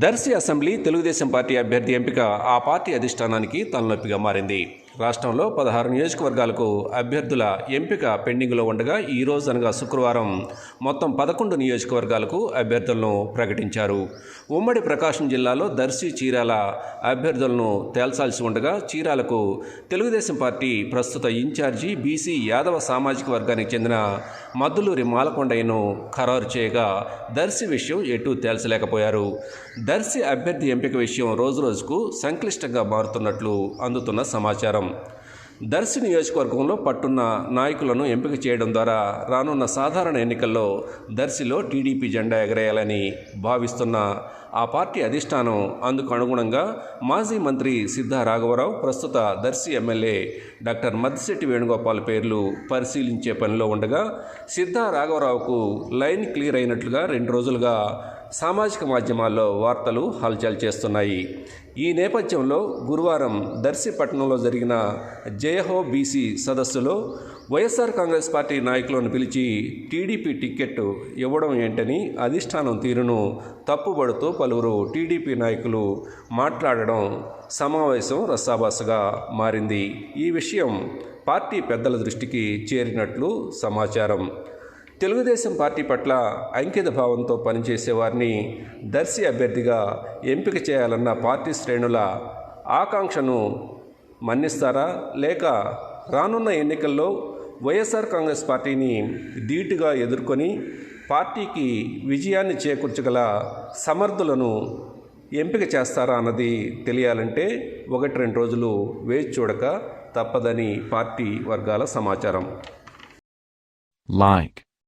Darsi assembly Telugu Desam party అభ్యర్థి ఎంపిక ఆ పార్టీ అధిష్టానానికి తలనొప్పిగా మారింది. రాష్ట్రంలో పదహారు నియోజకవర్గాలకు అభ్యర్థుల ఎంపిక పెండింగ్లో ఉండగా ఈ రోజు అనగా శుక్రవారం మొత్తం పదకొండు నియోజకవర్గాలకు అభ్యర్థులను ప్రకటించారు. ఉమ్మడి ప్రకాశం జిల్లాలో దర్శి చీరాల అభ్యర్థులను తేల్చాల్సి ఉండగా చీరాలకు తెలుగుదేశం పార్టీ ప్రస్తుత ఇన్ఛార్జి బీసీ యాదవ సామాజిక వర్గానికి చెందిన మద్దులూరి మాలకొండయ్యను ఖరారు చేయగా దర్శి విషయం ఎటూ తేల్చలేకపోయారు. దర్శి అభ్యర్థి ఎంపిక విషయం రోజురోజుకు సంక్లిష్టంగా మారుతున్నట్లు అందుతున్న సమాచారం. దర్శి నియోజకవర్గంలో పట్టున్న నాయకులను ఎంపిక చేయడం ద్వారా రానున్న సాధారణ ఎన్నికల్లో దర్శిలో టీడీపీ జెండా ఎగరేయాలని భావిస్తున్న ఆ పార్టీ అధిష్టానం అందుకు అనుగుణంగా మాజీ మంత్రి సిద్ధా రాఘవరావు ప్రస్తుత దర్శి ఎమ్మెల్యే డాక్టర్ మద్దిశెట్టి వేణుగోపాల్ పేర్లు పరిశీలించే పనిలో ఉండగా సిద్ధా రాఘవరావుకు లైన్ క్లియర్ అయినట్లుగా రెండు రోజులుగా సామాజిక మాధ్యమాల్లో వార్తలు హల్చల్ చేస్తున్నాయి. ఈ నేపథ్యంలో గురువారం దర్శి పట్టణంలో జరిగిన జయహో బీసీ సదస్సులో వైఎస్ఆర్ కాంగ్రెస్ పార్టీ నాయకులను పిలిచి టీడీపీ టిక్కెట్ ఇవ్వడం ఏంటని అధిష్టానం తీరును తప్పుబడుతూ పలువురు టీడీపీ నాయకులు మాట్లాడడం సమావేశం రస్సాబాసుగా మారింది. ఈ విషయం పార్టీ పెద్దల దృష్టికి చేరినట్లు సమాచారం. తెలుగుదేశం పార్టీ పట్ల అంకిత భావంతో పనిచేసే వారిని దర్శి అభ్యర్థిగా ఎంపిక చేయాలన్న పార్టీ శ్రేణుల ఆకాంక్షను మన్నిస్తారా? లేక రానున్న ఎన్నికల్లో వైఎస్ఆర్ కాంగ్రెస్ పార్టీని ధీటుగా ఎదుర్కొని పార్టీకి విజయాన్ని చేకూర్చగల సమర్థులను ఎంపిక చేస్తారా అన్నది తెలియాలంటే ఒకటి రెండు రోజులు వేచి చూడక తప్పదని పార్టీ వర్గాల సమాచారం. Like,